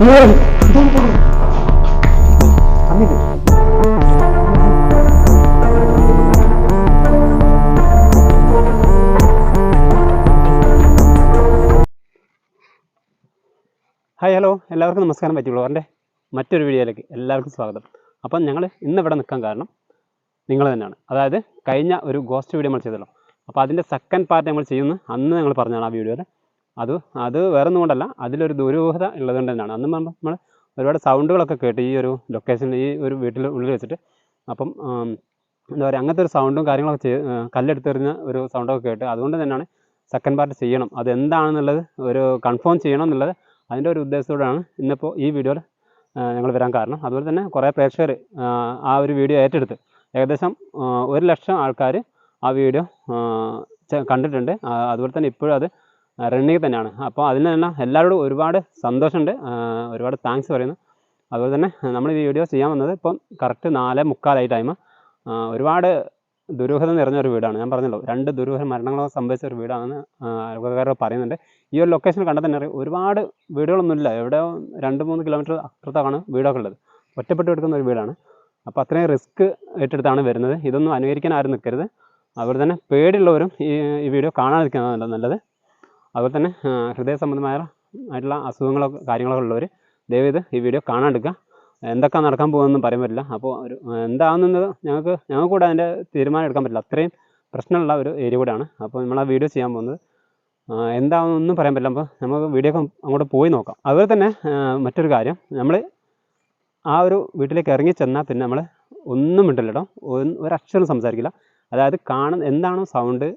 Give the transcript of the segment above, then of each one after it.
Hi hello. എല്ലാവർക്കും നമസ്കാരം. പറ്റിയുള്ളവരുടെ മറ്റൊരു വീഡിയോയിലേക്ക് എല്ലാവർക്കും സ്വാഗതം. അപ്പം ഞങ്ങൾ ഇന്നിവിടെ നിൽക്കാൻ കാരണം നിങ്ങൾ തന്നെയാണ്. അതായത് കഴിഞ്ഞ ഒരു ഗോസ്റ്റ് വീഡിയോ നമ്മൾ ചെയ്തല്ലോ. അപ്പോൾ അതിന്റെ സെക്കൻഡ് പാർട്ട് നമ്മൾ ചെയ്യുന്നു അന്ന് ഞങ്ങൾ പറഞ്ഞാണ് ആ വീഡിയോയിൽ അത് അത് വേറെ അതിലൊരു ദുരൂഹത ഉള്ളതുകൊണ്ട് തന്നെയാണ് അന്ന് നമ്മൾ ഒരുപാട് സൗണ്ടുകളൊക്കെ കേട്ട് ഈ ഒരു ലൊക്കേഷനിൽ ഈ ഒരു വീട്ടിൽ ഉള്ളിൽ വെച്ചിട്ട് അപ്പം എന്താ പറയുക അങ്ങനത്തെ ഒരു സൗണ്ടും കാര്യങ്ങളൊക്കെ ചെയ്ത് കല്ലെടുത്തെറിഞ്ഞ ഒരു സൗണ്ടൊക്കെ കേട്ട് അതുകൊണ്ട് തന്നെയാണ് സെക്കൻഡ് പാർട്ട് ചെയ്യണം. അത് എന്താണെന്നുള്ളത് ഒരു കൺഫേം ചെയ്യണം എന്നുള്ളത് അതിന്റെ ഒരു ഉദ്ദേശത്തോടെയാണ് ഇന്നിപ്പോൾ ഈ വീഡിയോയിൽ ഞങ്ങൾ വരാൻ കാരണം. അതുപോലെ തന്നെ കുറേ പ്രേക്ഷകർ ആ ഒരു വീഡിയോ ഏറ്റെടുത്ത്. ഏകദേശം ഒരു ലക്ഷം ആൾക്കാർ ആ വീഡിയോ കണ്ടിട്ടുണ്ട്. അതുപോലെ തന്നെ ഇപ്പോഴും അത് റണ്ണിങ് തന്നെയാണ്. അപ്പോൾ അതിന് തന്നെ എല്ലാവരോടും ഒരുപാട് സന്തോഷമുണ്ട്. ഒരുപാട് താങ്ക്സ് പറയുന്നു. അതുപോലെ തന്നെ നമ്മൾ ഈ വീഡിയോ ചെയ്യാൻ വന്നത് ഇപ്പം കറക്റ്റ് നാല് മുക്കാലായി ടൈം ഒരുപാട് ദുരൂഹത നിറഞ്ഞ ഒരു വീടാണ്. ഞാൻ പറഞ്ഞല്ലോ രണ്ട് ദുരൂഹ മരണങ്ങളൊക്കെ സംഭവിച്ച ഒരു വീടാണെന്ന് ആൾക്കാർ പറയുന്നുണ്ട്. ഈ ഒരു ലൊക്കേഷൻ കണ്ടാൽ തന്നെ അറിയാം ഒരുപാട് വീടുകളൊന്നുമില്ല. എവിടെയോ രണ്ട് മൂന്ന് കിലോമീറ്റർ അപ്പുറത്താണ് വീടൊക്കെ ഉള്ളത്. ഒറ്റപ്പെട്ട് കിടക്കുന്ന ഒരു വീടാണ്. അപ്പോൾ അത്രയും റിസ്ക് ഏറ്റെടുത്താണ് വരുന്നത്. ഇതൊന്നും അനുകരിക്കാൻ ആരും നിൽക്കരുത്. അതുപോലെ തന്നെ പേടിയുള്ളവരും ഈ ഈ വീഡിയോ കാണാതിരിക്കുന്നതാണ് നല്ലത്. അതുപോലെ തന്നെ ഹൃദയ സംബന്ധമായ ആയിട്ടുള്ള അസുഖങ്ങളൊക്കെ കാര്യങ്ങളൊക്കെ ഉള്ളവർ ദയവേത് ഈ വീഡിയോ കാണാണ്ടിരിക്കുക എന്തൊക്കെ നടക്കാൻ പോകുമെന്നും പറയാൻ പറ്റില്ല. അപ്പോൾ ഒരു എന്താണെന്നത് ഞങ്ങൾക്ക് ഞങ്ങൾക്ക് കൂടെ അതിന്റെ തീരുമാനം എടുക്കാൻ പറ്റില്ല. അത്രയും പ്രശ്നമുള്ള ഒരു ഏരിയ കൂടെയാണ്. അപ്പോൾ നമ്മൾ ആ വീഡിയോ ചെയ്യാൻ പോകുന്നത്. എന്താണെന്നൊന്നും പറയാൻ പറ്റില്ല. അപ്പോൾ നമുക്ക് വീഡിയോ ഒക്കെ അങ്ങോട്ട് പോയി നോക്കാം. അതുപോലെ തന്നെ മറ്റൊരു കാര്യം. നമ്മൾ ആ ഒരു വീട്ടിലേക്ക് ഇറങ്ങി ചെന്നാൽ പിന്നെ നമ്മൾ ഒന്നും മിണ്ടില്ല കേട്ടോ ഒരക്ഷരം സംസാരിക്കില്ല. അതായത് കാണുന്ന എന്താണോ സൗണ്ട്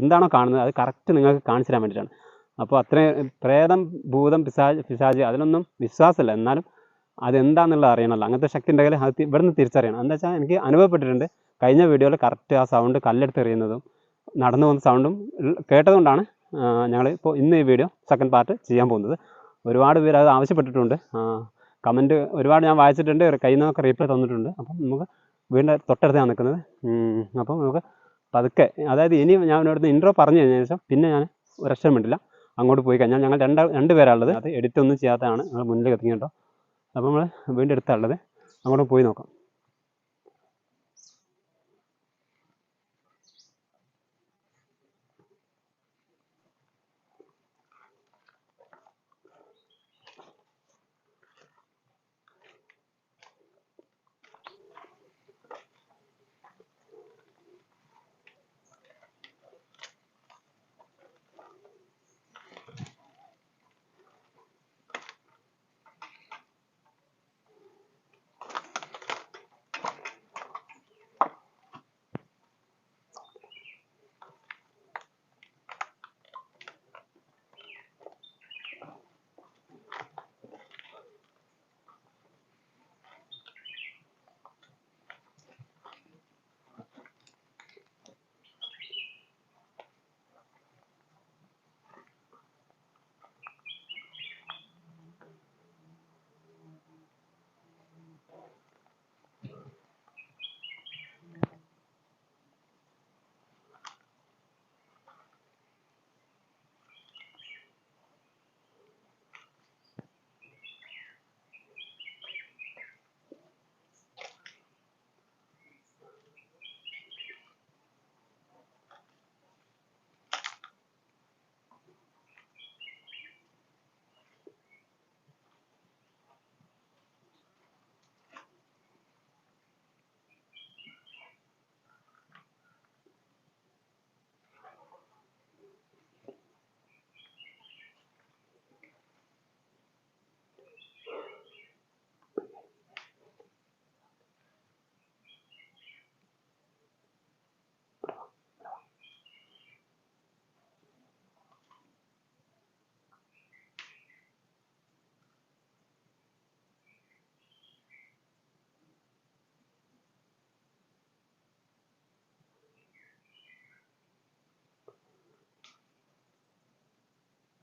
എന്താണോ കാണുന്നത് അത് കറക്റ്റ് നിങ്ങൾക്ക് കാണിച്ചു തരാൻ വേണ്ടിയിട്ടാണ്. അപ്പോൾ അത്രയും പ്രേതം ഭൂതം പിശാജ് പിശാജ് അതിനൊന്നും വിശ്വാസമില്ല. എന്നാലും അതെന്താണെന്നുള്ളത് അറിയണമല്ലോ. അങ്ങനത്തെ ശക്തി ഉണ്ടെങ്കിൽ അത് ഇവിടുന്ന് തിരിച്ചറിയണം. എന്താ വെച്ചാൽ എനിക്ക് അനുഭവപ്പെട്ടിട്ടുണ്ട്. കഴിഞ്ഞ വീഡിയോയിൽ കറക്റ്റ് ആ സൗണ്ട് കല്ലെടുത്ത് എറിയുന്നതും നടന്നു പോകുന്ന സൗണ്ടും കേട്ടതുകൊണ്ടാണ് ഞങ്ങൾ ഇപ്പോൾ ഇന്ന് ഈ വീഡിയോ സെക്കൻഡ് പാർട്ട് ചെയ്യാൻ പോകുന്നത്. ഒരുപാട് പേര് അത് ആവശ്യപ്പെട്ടിട്ടുണ്ട്. കമന്റ് ഒരുപാട് ഞാൻ വായിച്ചിട്ടുണ്ട്. കയ്യിൽ നിന്നൊക്കെ റീപ്ലൈ തന്നിട്ടുണ്ട്. അപ്പം നമുക്ക് വീടിന്റെ തൊട്ടടുത്താണ് നിൽക്കുന്നത്. അപ്പം നമുക്ക് പതുക്കെ അതായത് ഇനി ഞാൻ ഇവിടുന്ന് ഇൻട്രോ പറഞ്ഞു കഴിഞ്ഞ ശേഷം പിന്നെ ഞാൻ ഒരക്ഷരം വേണ്ടില്ല അങ്ങോട്ട് പോയി കഴിഞ്ഞാൽ ഞങ്ങൾ രണ്ട് രണ്ട് പേരാണുള്ളത്. അത് എഡിറ്റ് ഒന്നും ചെയ്യാത്തതാണ്. ഞങ്ങൾ മുന്നിൽ എത്തിക്കേണ്ടോ അപ്പോൾ നമ്മൾ വീണ്ടും എടുത്താണുള്ളത് അങ്ങോട്ട് പോയി നോക്കാം.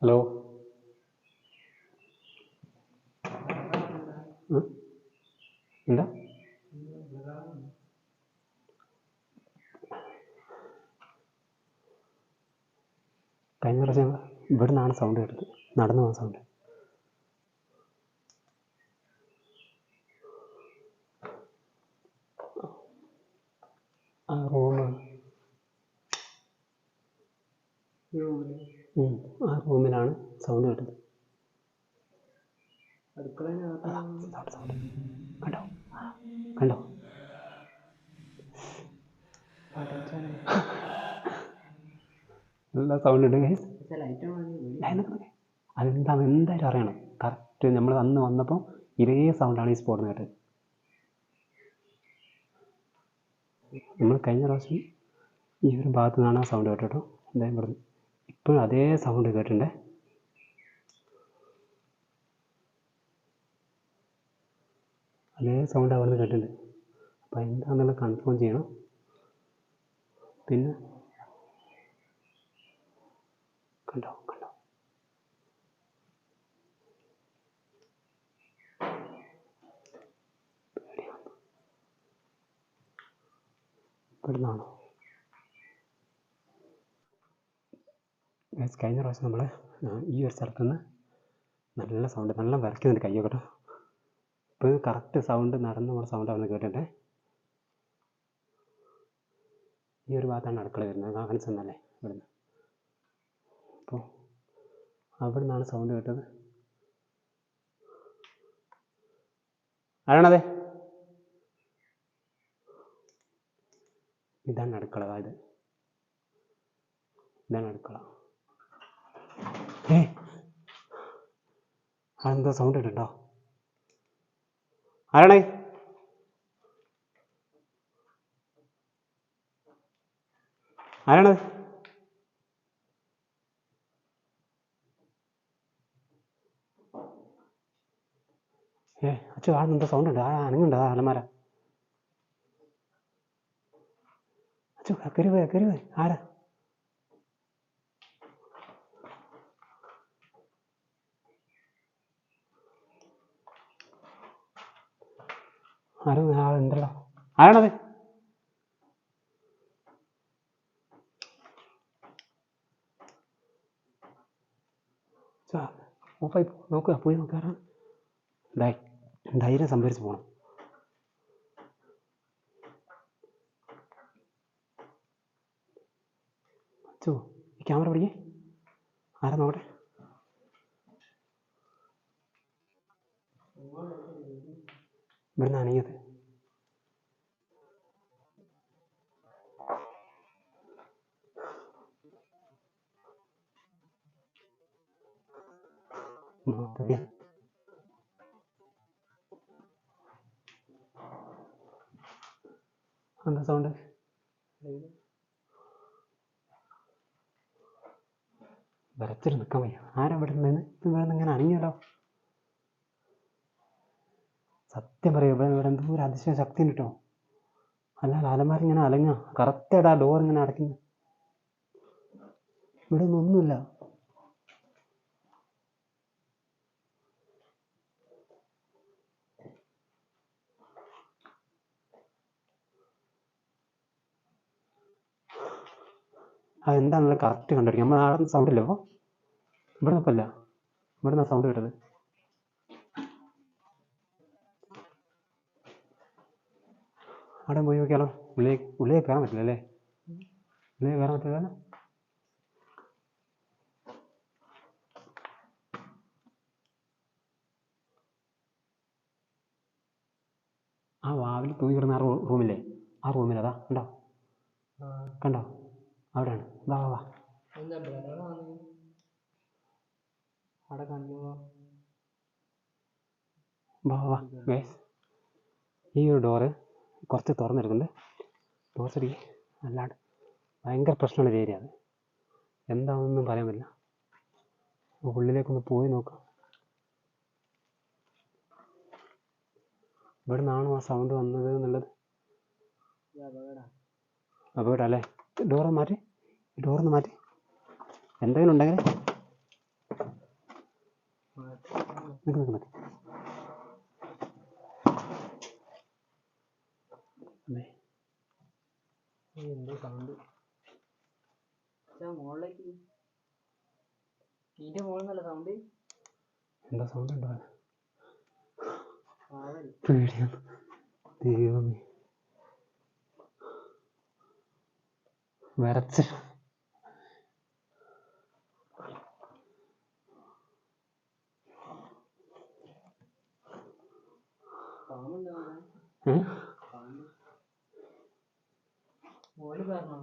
ഹലോ? എന്താ? കഴിഞ്ഞ പ്രാവശ്യം ഇവിടുന്നാണ് സൗണ്ട് കേട്ടത്. നടന്നു പോകുന്ന സൗണ്ട് സൗണ്ട് കണ്ടോ? കണ്ടോ. നല്ല സൗണ്ട് ഉണ്ട് നിൽക്കുന്നത് എന്തായാലും അറിയണം. കറക്റ്റ് നമ്മൾ അന്ന് വന്നപ്പോൾ ഇതേ സൗണ്ടാണ് ഈ സ്പോട്ടിൽ കേട്ടത്. നമ്മൾ കഴിഞ്ഞ പ്രാവശ്യം ഈ ഒരു ഭാഗത്തു നിന്നാണ് ആ സൗണ്ട് കേട്ടോ. എന്തായാലും ഇപ്പോഴും അതേ സൗണ്ട് കേട്ടിട്ടുണ്ടേ. അതേ സൗണ്ട് അവിടെ നിന്ന് കേട്ടിട്ടുണ്ട്. അപ്പോൾ എന്താണെന്നുള്ളത് കൺഫേം ചെയ്യണം. പിന്നെ കണ്ടോ കണ്ടോ. ഇവിടുന്നാണോ? കഴിഞ്ഞ പ്രാവശ്യം നമ്മൾ ഈ ഒരു സ്ഥലത്ത് നിന്ന് നല്ല സൗണ്ട് നല്ല വിറയ്ക്കുന്നുണ്ട് കയ്യൊക്കെ ഇപ്പോൾ കറക്റ്റ് സൗണ്ട് നടന്നു പോകുന്ന സൗണ്ട് അവിടെ കേട്ടേ ഈ ഒരു ഭാഗത്താണ് അടുക്കള വരുന്നത്. കാണിച്ചു തന്നല്ലേ ഇവിടുന്ന്. അപ്പോൾ അവിടെ നിന്നാണ് സൗണ്ട് കേട്ടത്. ആരാണത്? ഇതാണ് അടുക്കള. അതായത് ഇതാണ് അടുക്കള. ഏ? അതെന്താ സൗണ്ട് കേട്ടോ ആരാണേ? ആരാണത് ഏ അച്ഛോ ആ എന്തോ സൗണ്ട് ഉണ്ട്. ആ അനങ്ങുണ്ട് ആ അലമാര. അച്ഛോ കയറി പോയ കയറി പോയി. ആരാ? ആരാണത്? ഓഫായി നോക്കുക പോയി നോക്കാറാണ് ധൈര്യം സംഭരിച്ച് പോകണം അച്ചോ ഈ ക്യാമറ പിടിക്കേ. ആരാ നോക്കട്ടെ? ഇവിടുന്ന് ഓക്കേ. എന്താ സൗണ്ട് വരച്ചിട്ട് നിൽക്കാൻ വയ്യ. ആരാ ഇവിടെ നിന്ന്? ഇവിടെ നിന്ന് ഇങ്ങനെ അനങ്ങിയല്ലോ. സത്യം പറയാം ഇവിടെ ഇവിടെ എന്തോ ഒരു അതിശയ ശക്തി കേട്ടോ. അല്ലാതെ അലമാര ഇങ്ങനെ അലങ്ങ കറക്റ്റായിട്ട് ആ ഡോർ ഇങ്ങനെ അടയ്ക്കുന്നു ഇവിടെ ഒന്നും ഒന്നുമില്ല. അതെന്താണല്ലോ കറക്റ്റ് കണ്ടുപിടിക്കും. നമ്മൾ ആടുന്ന സൗണ്ട് ഇല്ല അപ്പോൾ ഇവിടെ നിൽപ്പല്ല ഇവിടെ നിന്നാ സൗണ്ട് കേട്ടത്. അവിടെ പോയി നോക്കിയാലോ? ഉള്ളിലേക്ക് ഉള്ളിലേക്ക് കയറാൻ പറ്റില്ല അല്ലേ? ഉള്ളിലേക്ക് കയറാൻ പറ്റില്ല. ആ വാവിൽ തൂങ്ങി കിടന്ന ആ റൂ- റൂമില്ലേ? ആ റൂമിലതാ കണ്ടോ? കണ്ടോ? അവിടെയാണ്. വാ വാ വാ. വാ ഈ ഒരു ഡോറ് കുറച്ച് തുറന്നെടുക്കുന്നുണ്ട് ശരി അല്ലാണ്ട് ഭയങ്കര പ്രശ്നമുള്ള ഒരു ഏരിയ അത്. എന്താണെന്നൊന്നും പറയാൻ പറ്റില്ല. ഉള്ളിലേക്കൊന്ന് പോയി നോക്കാം. ഇവിടെ നിന്നാണോ ആ സൗണ്ട് വന്നത് എന്നുള്ളത്? അപ്പോൾ അപകടാ. അല്ലേ? ഡോറ് മാറ്റി. ഡോറൊന്ന് മാറ്റി. എന്തെങ്കിലും ഉണ്ടെങ്കിൽ മാറ്റി. നിൽക്ക് നിൽക്ക് നിൽക്ക് സൗണ്ട് എന്താ സൗണ്ട് ഉണ്ടോ പേടിയാ ദൈവമേ. വരച്ച്. ഏഹ് മോൾ പറഞ്ഞോ?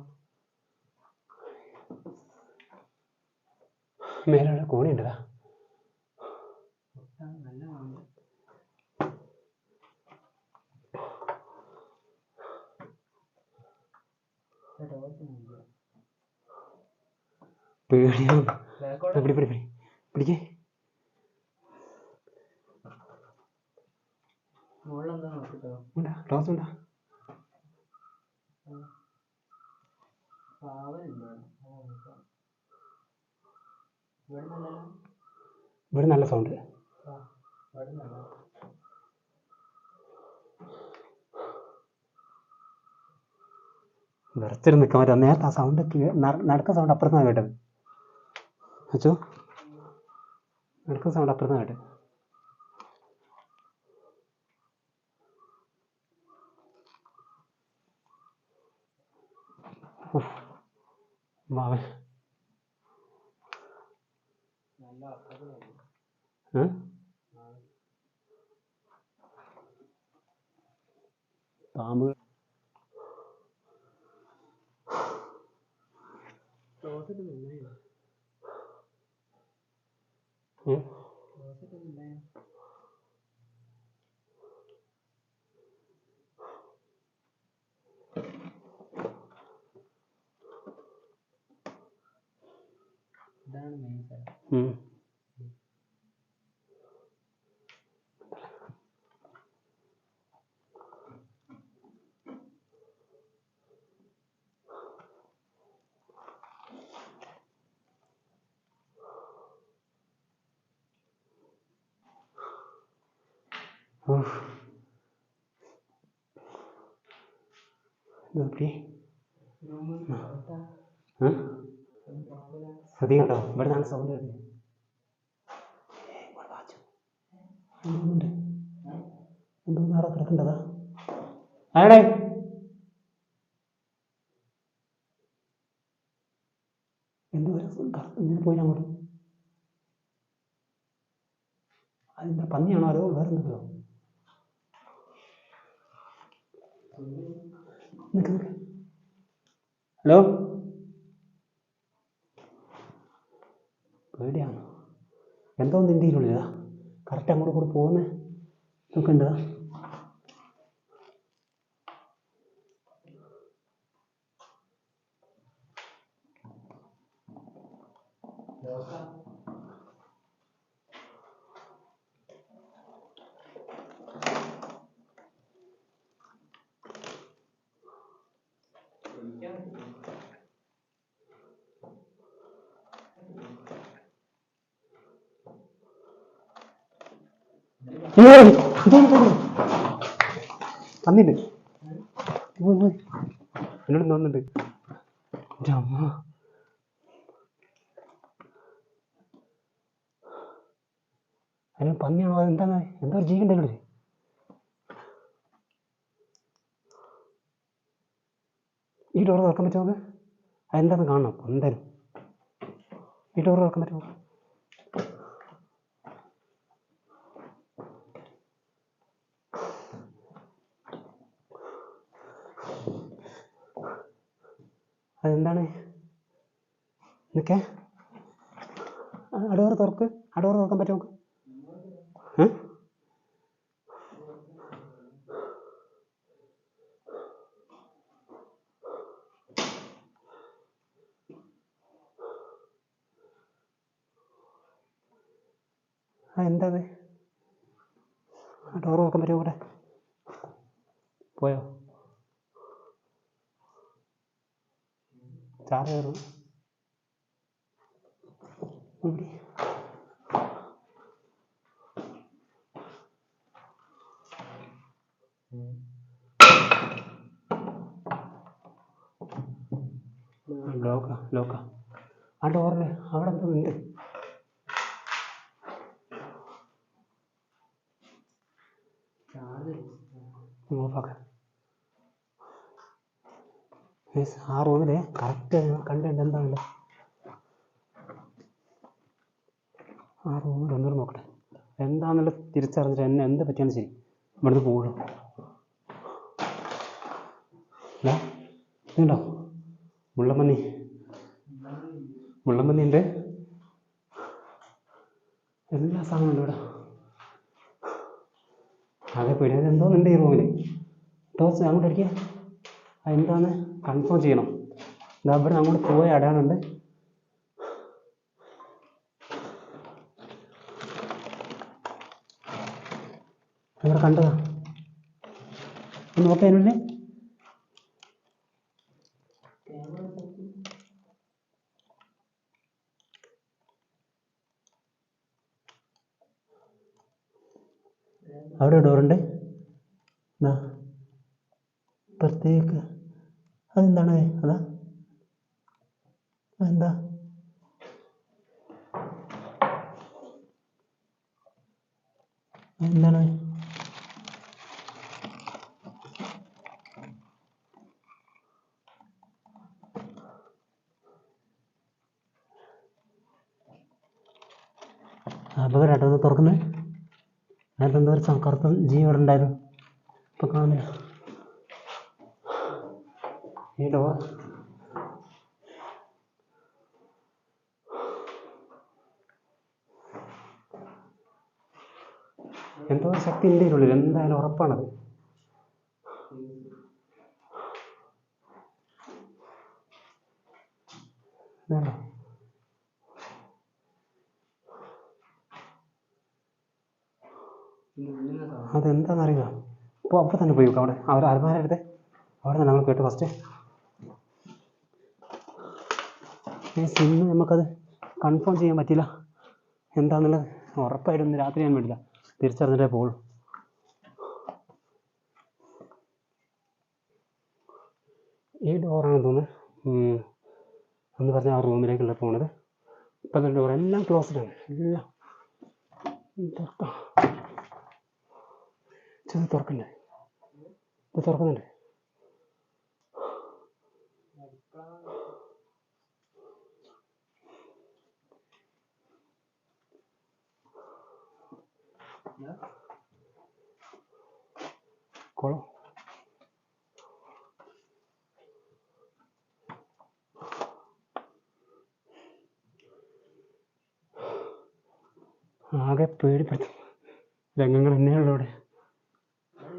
മേലെ അവിടെ കോണി ഉണ്ടതാ നല്ല സൗണ്ട് പേടിയാണ് പിടി പിടി പിടി. പിടിക്കേ. ക്ലോസ് ഉണ്ടാ ഇവിടെ നല്ല സൗണ്ട് വിറച്ചിട്ട് നിൽക്കാൻ പറ്റും നേരത്തെ ആ സൗണ്ട് നടക്കുന്ന സൗണ്ട് അപ്പുറത്താണ് കേട്ടത്. അച്ചോ നടക്കുന്ന സൗണ്ട് അപ്പുറത്താണ് കേട്ടത്. മാവൻ? പാമ്പ് ക്ലോസറ്റ് നിന്നായോ ഏ? ക്ലോസറ്റ് നിന്നായോ ഇതാണ് മെയിൻ സ്ഥലം ഉം. ഉഫ്. ഇത് നോക്കി. റൂമ് പുറത്താ ഏ? ഒന്ന് തുറക്കൂല ശ്രദ്ധിക്കട്ടോ ഇവിടെ നിന്നാണ് സൗണ്ട് കിടക്കണ്ടതാ ആടെ എന്തോ പോയി അങ്ങോട്ട്. അതെന്താ പന്നിയാണോ അതോ വേറെ എന്തെങ്കിലോ നിക്ക്. ഹലോ? പേടിയാണ്? എന്തോ നിന്റെ ഉള്ളിലാ കറക്റ്റ് അങ്ങോട്ട് കൂടെ പോകുന്നേ നോക്കണ്ട. എന്നോട് തോന്നുന്നുണ്ട് പന്നിയാണോ അതെന്താണ് എന്താ ഒരു ജീവന്റെ ഇവിടെ ഈ ഡോർ തുറക്കാൻ പറ്റുമോ? അതെന്താന്ന് കാണണം. എന്തായാലും ഈ ഡോർ തുറക്കാൻ പറ്റുമോ? അതെന്താണ്? നിൽക്കേ അടോറ് തുറക്ക്. അടോറ് തുറക്കാൻ പറ്റുമോ നമുക്ക് ഏ ആ എന്താ അത് ആ ഡോറ് തുറക്കാൻ പറ്റുമോ കൂടെ പോയോ ചാറ് കയറും ഇവിടെ ലോക്ക ലോക്ക ആ ഡോറിൽ അവിടെ എന്തോ ഉണ്ട് ആ റൂമിലെ കറക്റ്റ് കണ്ടിട്ട് എന്താണല്ലോ ആ റൂമിൽ ഒന്നുകൂടെ നോക്കട്ടെ. എന്താണെന്നുള്ളത് തിരിച്ചറിഞ്ഞിട്ട് എന്നെ എന്ത് പറ്റിയാണ് ശരി. ഇവിടുന്ന് പോകുള്ളൂ അല്ല ഇതുണ്ടോ? മുള്ളമ്പന്നി മുള്ളമ്പന്നി ഉണ്ട് എല്ലാ സാധനവും ഇവിടെ. ആകെ എന്തോ എന്തോന്നുണ്ട് ഈ റൂമിൽ ടോർച്ച് അങ്ങോട്ട് അടിക്കുക അതെന്താന്ന് കൺഫേം ചെയ്യണം. ഇതാ ഇവിടെ അങ്ങോട്ട് പോയി അടയാനുണ്ട് ഇവിടെ കണ്ടതാ. ഒന്ന് നോക്കാം അതിനുള്ളിൽ അവിടെ ഡോറുണ്ട് എന്നാ പ്രത്യേക അതെന്താണ് അതാ അതെന്താ എന്താണ് അപകടമാട്ടോ അത് തുറക്കുന്നത് സം- കറുത്ത ജീവൻ ഉണ്ടായിരുന്നു ഈ ഡോർ എന്തോ ശക്തി എന്റെ ഉള്ളിൽ എന്തായാലും ഉറപ്പാണത് ഇതാണോ അതെന്താണെന്നറിയില്ല അപ്പോൾ അപ്പോൾ തന്നെ പോയി അവിടെ. അവർ അലമാര എടുത്ത്. അവിടെ തന്നെ നമ്മൾ കേട്ട് ഫസ്റ്റ് സിമ്മ് നമുക്കത് കൺഫേം ചെയ്യാൻ പറ്റില്ല എന്താണെന്നുള്ളത് ഉറപ്പായിട്ടും ഇന്ന് രാത്രി ഞാൻ വേണ്ടില്ല തിരിച്ചറിഞ്ഞിട്ടേ പോകുള്ളൂ ഈ ഡോറാണെന്ന് തോന്നുന്നു. ഉം. എന്ന് പറഞ്ഞാൽ ആ റൂമിലേക്കുള്ള പോണത്. ഇപ്പം ഡോർ എല്ലാം ക്ലോസ്ഡ് ആണ്. എല്ലാം. ചെന്ന് തുറക്കണ്ടേ? ഇത് തുറക്കുന്നുണ്ട്? കുളം ആകെ പേടിപ്പെടുത്തും. രംഗങ്ങൾ തന്നെയുള്ളൂ ഇവിടെ ഉം.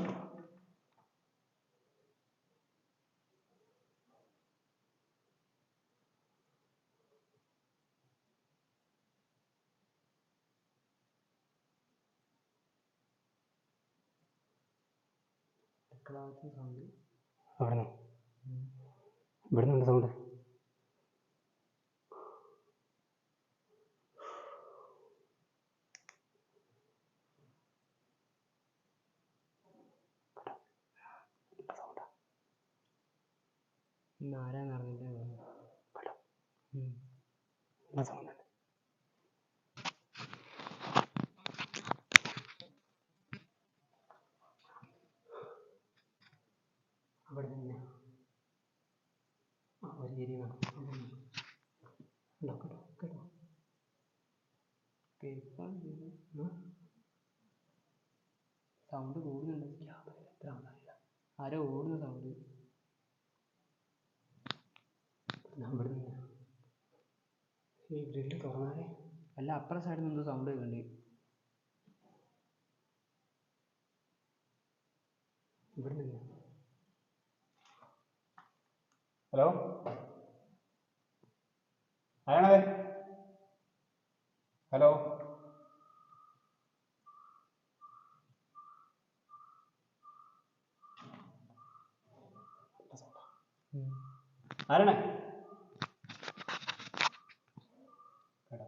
അവിടെ നിന്ന് ഇവിടെ നിന്നുണ്ട് സൗണ്ട് ആരാന്ന് അറിഞ്ഞില്ല നല്ല സൗണ്ട് തന്നെ ആ ഒരു ഏരിയ കേട്ടോ? കേട്ടോ? കേൾക്കാൻ സൗണ്ട് കൂടുന്നുണ്ട് എത്ര ആണെന്നറിയില്ല ആരോ ഓടുന്ന സൗണ്ട്. ഇവിടെ ഈ ഗ്രില്ല് തുറന്നാലേ. അല്ല അപ്പുറ സൈഡിൽ നിന്ന് സൗണ്ട് കേൾക്കണ്ടേ. ഇവിടെ നിന്ന് ഹലോ? ആരാണത്? ഹലോ? ആരാണ് കേട്ടോ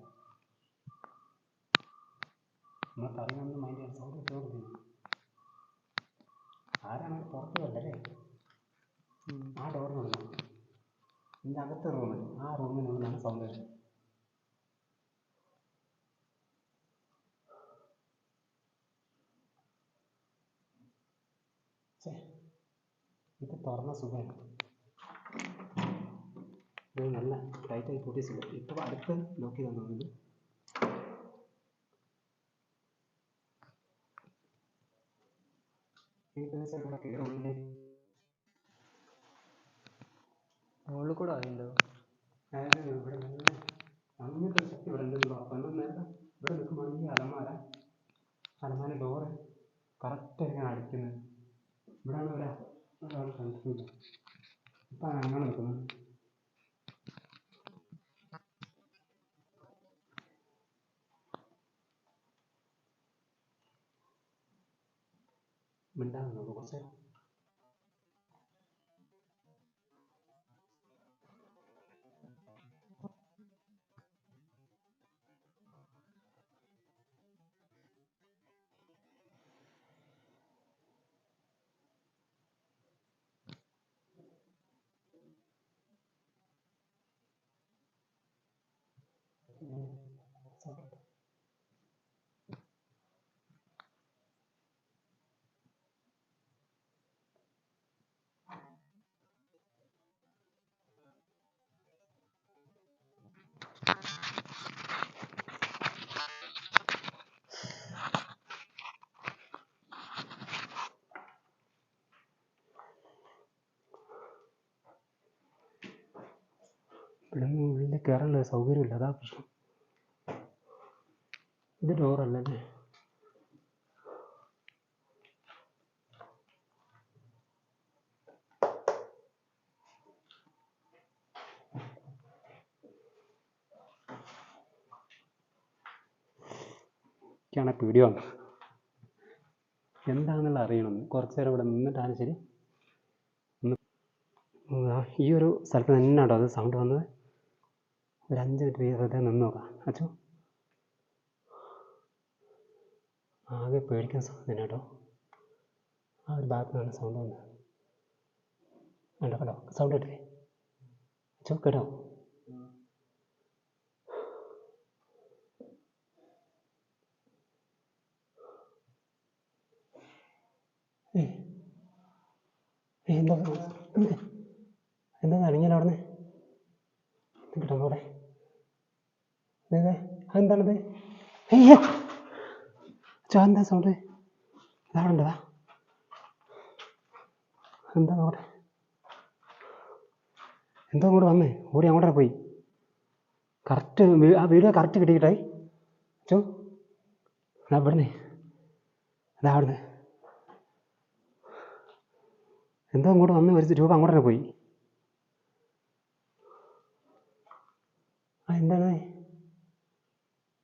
നമ്മൾ പറയുന്നത് മൈൻഡ് ചെയ്യാൻ സൗണ്ട് ഇട്ടുകൊണ്ടിരിക്കുന്നു ആരാണ് പുറത്ത് വരല്ലേ ആ ഡോറിനുള്ളിൽ ഇതിന്റെ അകത്തെ റൂമിൽ ആ റൂമിനുള്ളിലാണ് ഇത് തുറന്ന സുഖമാണ് ഇത് നല്ല ടൈറ്റായി പൂട്ടിയ സുഖം. ഇപ്പോൾ അടുത്ത് ലോക്ക് ചെയ്താൽ തോന്നുന്നത് ഉള്ളിൽ കൂടെ ആയിണ്ടോ? ഇവിടെ നല്ല അങ്ങനത്തെ ഒരു ശക്തി ഇവിടെ ഉണ്ടെന്ന് അപ്പോൾ നമ്മൾ നേരത്തെ ഇവിടെ നിൽക്കുമ്പോൾ ഈ അലമാര ഡോറ് കറക്റ്റ് ആയിരിക്കണം അടിക്കുന്നത് ഇവിടെയാണ് ഒരു ഒരാൾ കണ്ടിട്ടില്ല ഇപ്പം അങ്ങനെ നിൽക്കുന്നത്? മിണ്ടാതെ നോക്കൂ കുറച്ച് നേരം ഇവിടെ കയറാനുള്ള കയറാനുള്ള സൗകര്യമില്ല അതാ പ്രശ്നം. ഇത് ഡോറല്ലേ അല്ലേ എനിക്കാണ് പേടിയോ എന്താണെന്നുള്ള അറിയണം. കുറച്ച് നേരം ഇവിടെ നിന്നിട്ടാണ് ശരി. ഈ ഒരു സ്ഥലത്ത് തന്നെ കേട്ടോ അത് സൗണ്ട് വന്നത്. ഒരു അഞ്ച് മിനിറ്റ് വെറുതെ നിന്ന് നോക്കാം. അച്ചു ആകെ പേടിക്കുന്ന സാധനം കേട്ടോ. ആ ഒരു ഭാഗത്ത് നിന്നാണ് സൗണ്ട് വന്നത് കണ്ടോ കണ്ടോ സൗണ്ട് കേട്ടില്ലേ അച്ചു കേട്ടോ. എന്താ? എന്താ? നനഞ്ഞല്ലോ അവിടെ നിന്ന് കൂടെ അതെന്താണത്? ചോ എന്താ സൗണ്ട്? ഇതാ ഉണ്ടതാ എന്താ അവിടെ? എന്തോ അങ്ങോട്ട് വന്നേ. ഓടി അങ്ങോട്ടേ പോയി. കറക്റ്റ് ആ വീഡിയോ കറക്റ്റ് കിട്ടിയിട്ടായി ചോ. അതാ ഇവിടുന്ന്. അതാ അവിടുന്ന്. എന്തോ അങ്ങോട്ട് വന്ന് ഒരു രൂപ അങ്ങോട്ടേ പോയി ആ എന്താണ്?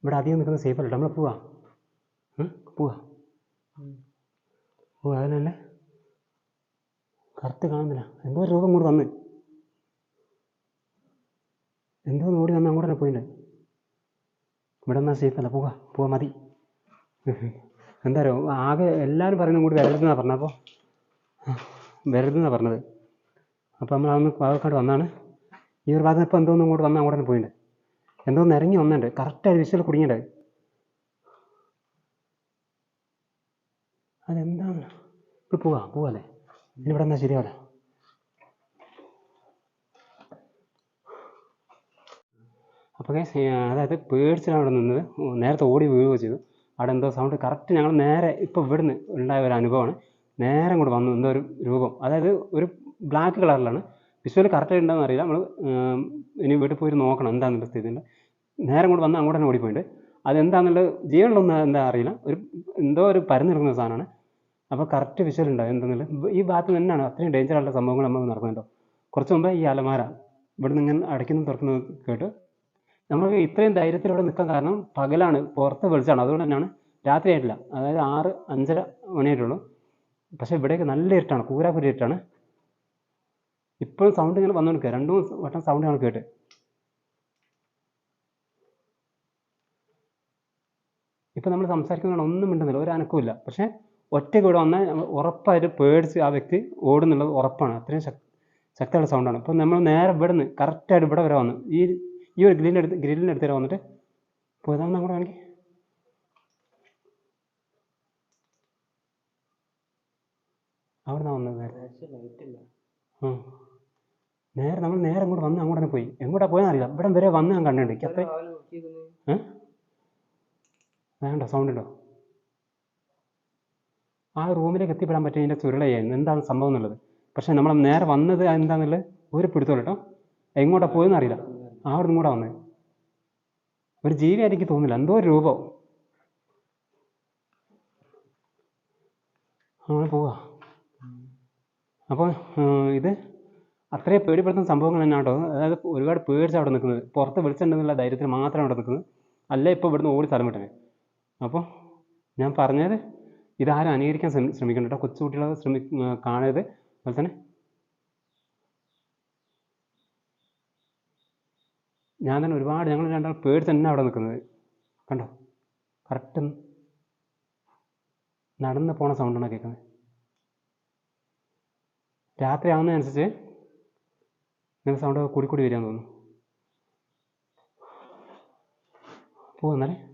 ഇവിടെ അധികം നിൽക്കുന്ന സേഫ് അല്ല നമ്മൾ പോവാ? പോവാ. ഓ അതിനല്ലേ കറക്റ്റ് കാണുന്നില്ല. എന്തോ ഒരു രൂപം അങ്ങോട്ട് വന്ന്. എന്തോ നോടി വന്ന് അങ്ങോട്ട് തന്നെ പോയിട്ടുണ്ട് ഇവിടെ നിന്നാൽ സേഫ് അല്ല. പോവാ പോവാ മതി. എന്താ പറയുക ആകെ എല്ലാവരും പറയുന്നത് ഇങ്ങോട്ട് വരരുതെന്നാണ് പറഞ്ഞത് അപ്പോൾ വരരുതെന്നാണ് പറഞ്ഞത്. അപ്പോൾ നമ്മൾ അതൊന്ന് പാവക്കാട് വന്നാണ്. ഈ ഒരു ഭാഗത്ത് ഇപ്പോൾ എന്തോന്നും ഇങ്ങോട്ട് വന്നാൽ അങ്ങോട്ട് തന്നെ പോയിട്ടുണ്ട് എന്തോ ഒന്ന് ഇറങ്ങി വന്നിട്ടുണ്ട് കറക്റ്റായിട്ട് വിസിൽ കുടുങ്ങിയിട്ടുണ്ട് അതെന്താണ്? ഇപ്പോൾ പോവാ പോവാല്ലേ? ഇനി ഇവിടെ എന്നാൽ ശരിയാവില്ല. അപ്പോൾ അതായത് പേടിച്ചിട്ടാണ് അവിടെ നിന്നത്. നേരത്തെ ഓടി വീഴുകയോ ചെയ്തു. അവിടെ എന്തോ സൗണ്ട് കറക്റ്റ് ഞങ്ങൾ നേരെ ഇപ്പോൾ ഇവിടുന്ന് ഉണ്ടായ ഒരു അനുഭവമാണ്. നേരെ ഇങ്ങോട്ട് വന്നു. എന്തോ ഒരു രൂപം. അതായത് ഒരു ബ്ലാക്ക് കളറിലാണ് വിഷ്വൽ കറക്റ്റ് ഉണ്ടോയെന്ന് അറിയില്ല. നമ്മൾ ഇനി വീട്ടിൽ പോയി നോക്കണം. എന്താണെന്നുള്ള സ്ഥിതി ഉണ്ട് നേരെ കൊണ്ട് വന്ന് അങ്ങോട്ട് തന്നെ ഓടിപ്പോയിട്ട് അതെന്താണെന്നുള്ളത് ജീവനുള്ളൊന്നും എന്താ അറിയില്ല. ഒരു എന്തോ ഒരു പരന്നിറങ്ങുന്ന സാധനമാണ്. അപ്പോൾ കറക്റ്റ് വിഷ്വൽ ഉണ്ടാവും എന്താണെന്നുള്ളത് ഈ ഭാഗത്ത് തന്നെയാണ് അത്രയും ഡേഞ്ചർ ആയിട്ടുള്ള സംഭവങ്ങൾ നമ്മൾ നടക്കുന്നുണ്ടോ കുറച്ച് മുമ്പ് ഈ അലമാര ഇവിടുന്ന് ഇങ്ങനെ അടയ്ക്കുന്നു തുറക്കുന്നു കേട്ട് നമുക്ക് ഇത്രയും ധൈര്യത്തിൽ ഇവിടെ നിൽക്കാൻ കാരണം പകലാണ് പുറത്ത് വെളിച്ചാണ് അതുകൊണ്ട് തന്നെയാണ് രാത്രി ആയിട്ടില്ല. അതായത് ആറ് അഞ്ചര മണിയായിട്ടുള്ളൂ. പക്ഷേ ഇവിടേക്ക് നല്ല ഇരുട്ടാണ്. കൂരാക്കൂരി ഇരുട്ടാണ്. ഇപ്പോഴും സൗണ്ട് ഇങ്ങനെ വന്നുകൊണ്ടിരിക്കുക രണ്ടു മൂന്ന് വട്ടം സൗണ്ട് ഞങ്ങൾ കേട്ട്. ഇപ്പം നമ്മൾ സംസാരിക്കുന്നതാണ് ഒന്നും മിണ്ടുന്നില്ല ഒരു അനക്കമില്ല പക്ഷേ ഒറ്റയ്ക്ക് ഇവിടെ വന്നാൽ ഉറപ്പായിട്ട് പേടിച്ച് ആ വ്യക്തി ഓടുന്നുള്ളത് ഉറപ്പാണ്. അത്രയും ശക് ശക്തിയുള്ള സൗണ്ടാണ് ഇപ്പം നമ്മൾ നേരെ ഇവിടെ നിന്ന് കറക്റ്റായിട്ട് ഇവിടെ വരെ വന്നു. ഈ ഈ ഒരു ഗ്രില്ലിന്റെ അടുത്ത് ഗ്രില്ലിന്റെ അടുത്ത് വരെ വന്നിട്ട് ഇപ്പോൾ ഇതാണ് അങ്ങോട്ട് കാണിക്ക്. അവിടെ നിന്നാണ് വന്നത് നേരെ? ആ നേരെ നമ്മൾ നേരെ അങ്ങോട്ട് വന്ന് അങ്ങോട്ട് തന്നെ പോയി. എങ്ങോട്ടാണ് പോയെന്ന് അറിയില്ല. ഇവിടെ വരെ വന്ന് ഞാൻ കണ്ടിട്ടുണ്ട് എനിക്ക് അത്ര രാവിലെ നോക്കിയിരിക്കുന്നു ഏ വേണ്ട സൗണ്ട് ഉണ്ടോ? ആ റൂമിലേക്ക് എത്തിപ്പെടാൻ പറ്റിയ ചുരുളയായിരുന്നു എന്താണ് സംഭവം എന്നുള്ളത്? പക്ഷേ നമ്മൾ നേരെ വന്നത് എന്താണെന്നുള്ളത് ഒരു പിടുത്തമില്ല കേട്ടോ. എങ്ങോട്ടാണ് പോയെന്ന് അറിയില്ല. അവിടെ കൂടെ വന്നത് ഒരു ജീവിയായിട്ട് എനിക്ക് തോന്നില്ല എന്തോ ഒരു രൂപം. അങ്ങനെ പോവാ. അപ്പോൾ ഇത് അത്രയും പേടിപ്പെടുത്തുന്ന സംഭവങ്ങൾ തന്നെ കേട്ടോ. അതായത് ഒരുപാട് പേടിച്ച് അവിടെ നിൽക്കുന്നത്. പുറത്ത് വിളിച്ചിട്ടുണ്ടെന്നുള്ള ധൈര്യത്തിൽ മാത്രമാണ് അവിടെ നിൽക്കുന്നത്. അല്ലേ ഇപ്പോൾ ഇവിടുന്ന് ഓടി സ്ഥലം അപ്പോൾ ഞാൻ പറഞ്ഞത് ഇതാരും അനുകരിക്കാൻ ശ്രമി ശ്രമിക്കണം കേട്ടോ. കൊച്ചുകുട്ടികളെ ശ്രമി കാണരുത്. അതുപോലെ തന്നെ ഞാൻ തന്നെ ഒരുപാട് ഞങ്ങൾ രണ്ടാൾ പേടിച്ച് തന്നെ അവിടെ നിൽക്കുന്നത്. കണ്ടോ? കറക്റ്റ് നടന്ന് പോണ സൗണ്ടാണ് കേൾക്കുന്നത്? രാത്രി ആവുന്നതനുസരിച്ച് നിങ്ങൾ സൗണ്ട് കൂടി കൂടി തോന്നുന്നു. പോവാ എന്നാലേ.